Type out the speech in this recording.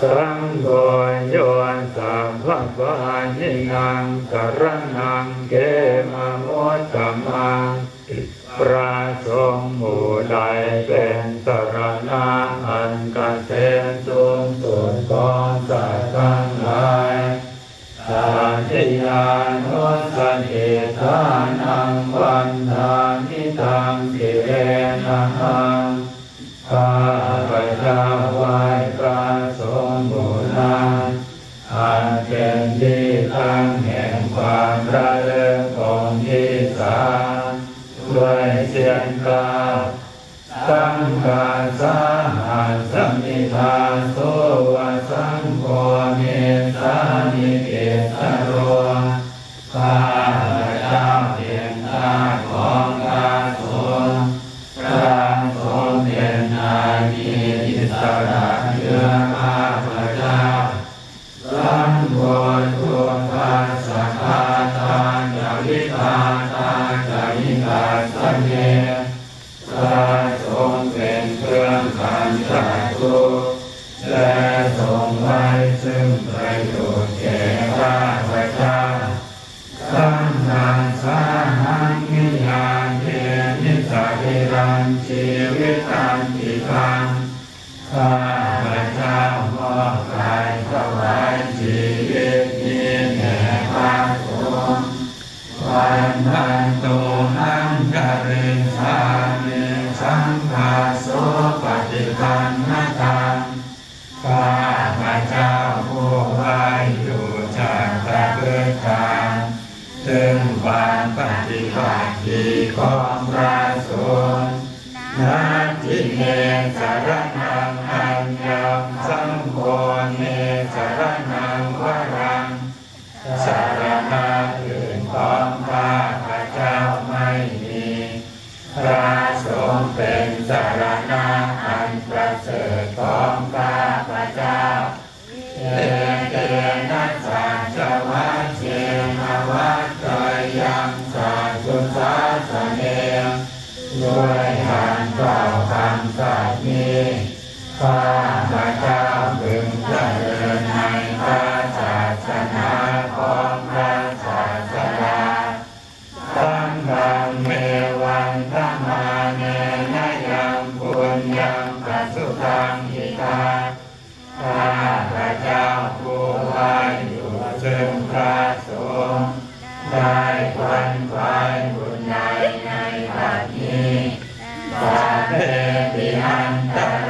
สังโฆโยสัพพปานินางกรนังเกมโมตตมังพระสงฆ์หมู่ใดเป็นสรณะอันกเกษมสูงสุดของสัตว์ทั้งหลายสาธิยานุสติทานังวันทานิตังกิเลนะหังข้าพระเจ้า ที่ตั้งแห่งความระลึกของที่สามด้วยเสียงกล่าวสังฆาสาหัสสมิทาโสวะสังโฆเมสานิเกตโรข้าพระเจ้าเป็นทาของอาสุรพระสงฆ์เป็นนายมีอิสระ เนพระสงเป็นเครื่องกันจากทุกข์และทรงไว้ซึ่งประโยชน์แก่ข้าพระเจ้าสังฆาสาหังนิยาเทนิสักิรันชีวิตันติคังข้าพระเจ้ามอบ โสปฏิปันนตังข้าพระเจ้าผู้ไหวอยู่จากประพฤติการถึงความปฏิบัติดีของพระสงฆ์นัตถิเนสารนังอัญญมสังโฆเนสารนั ระสงฆ์เป็นสารณะอันประเสริฐของข้าพระเจ้าเตเตนนัสสาจวัตเอาวัตตยังสาสุสาสเนียงด้วยหานเก่าคำสัตย์นี้ข้า งหิตาข้าพระเจ้าผู้ไหวอยู่จึงพระสงฆ์ได้ควันควายบุญใดในบัดนี้สาเทปิอันตา